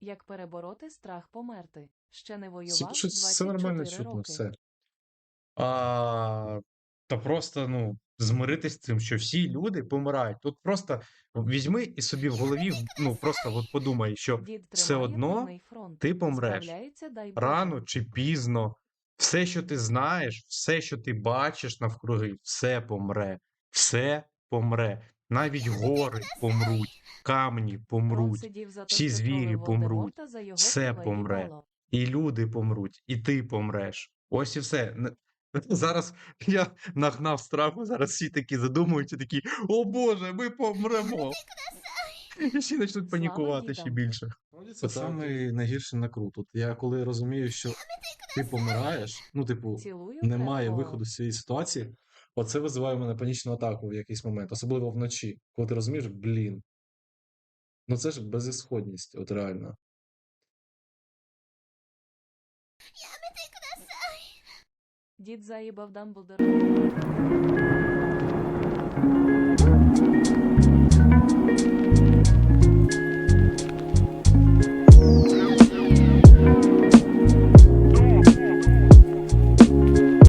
Як перебороти страх померти? Ще не Всі воював пишуть, все нормально 24 чутно, роки. все. А, та просто, ну, змиритись з цим, що всі люди помирають. Тут просто візьми і собі в голові, ну, просто от подумай, що Дід все тримає одно фронт. ти помреш. Справляється, дай Боже. рано чи пізно. Все, що ти знаєш, все, що ти бачиш навкруги, все помре. Все помре. Навіть гори помруть, камні помруть, всі звірі помруть, все помре. і люди помруть, і ти помреш. Ось і все. Зараз я нагнав страху, зараз всі такі задумуються, такі: О Боже, ми помремо. І всі почнуть панікувати ще більше. Це саме найгірше на крут. От я коли розумію, що ти помираєш, ну, типу, немає виходу з цієї ситуації, оце визиває в мене панічну атаку в якийсь момент, особливо вночі, коли ти розумієш, блін. Ну це ж безісходність, от реально. Дід заїбав Дамблдора.